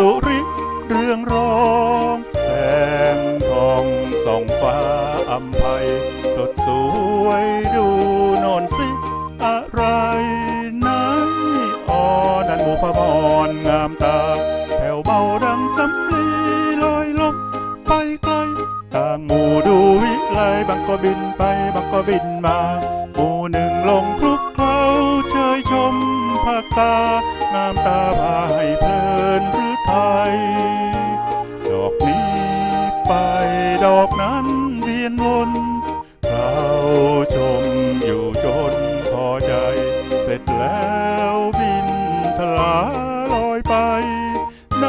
สุริเรื่องร้องแผงทองส่องฟ้าอัมภัยสดสวยดูนอนสิ อะไรนั้นอ่อนอันบุพมอนงามตา แผ่วเบาดังสำลีลอยลมไปไกลต่างหมู่ดูวิไลบางก็บินไปบางก็บินมาหมู่หนึ่งลงคลุกเคล้าเชยชมภาคตางามตาพาให้เพลิ ดอกนี้ไปดอกนั้นเวียนวนเราชมอยู่จนพอใจ เสร็จแล้วบินทลาลอยไปไหน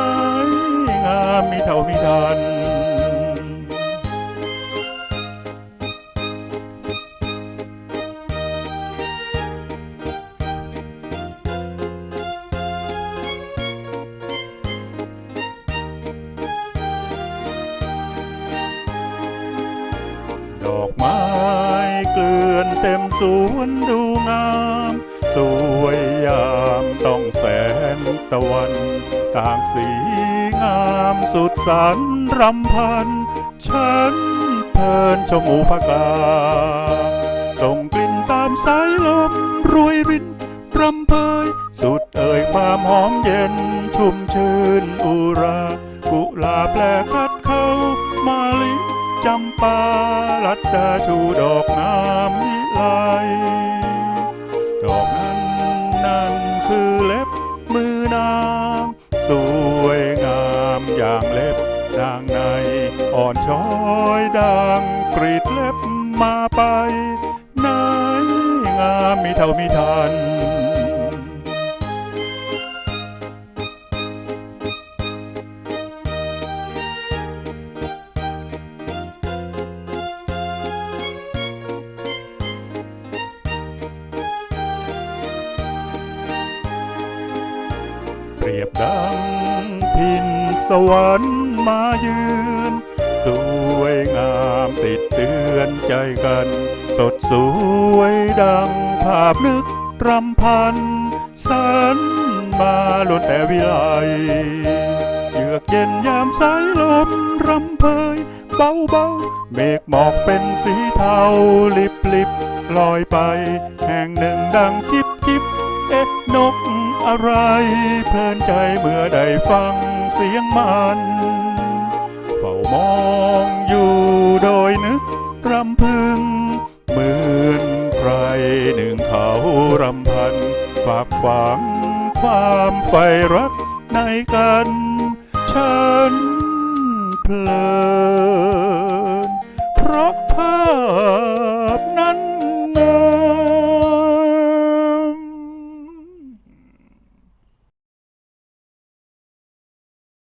งามมีเท่ามีทัน ดอกไม้เกลื่อนเต็มสวนดูงาม สวยยามต้องแสงตะวัน ต่างสีงามสุดสันรำพัน ฉันเพลินชมหมูพกาส่งกลิ่นตามสายลมรวยรินรำเพยสุดเอ่ยความหอมเย็น ชุ่มชื่นอุรา กุลาแปลคัดำปาลัดดาชูดอกงามวิไลดอกนั้นนั่นคือเล็บมือนางสวยงามอย่างเล็บนางในอ่อนช้อยดังกรีดเล็บมาไปไหนงามมีเท่ามีทัน รียบดังพินสวรรค์มายืน สวยงามติดเตือนใจกัน สดสวยดังภาพนึกรำพัน สันมาล้นแต่วิไลเยือกเย็นยามสายลมรำเพยเบาเบาๆเมฆหมอกเป็นสีเทาลิบลิบลอยไป แห่งหนึ่งดังจิบจิบเอ๊ะนก อะไรเพลินใจเมื่อได้ฟังเสียงมัน เฝ้ามองอยู่โดยนึกรำพึง เหมือนใครหนึ่งเขารำพันฝากฝังความใฝ่รักในกัน ฉันเพลิน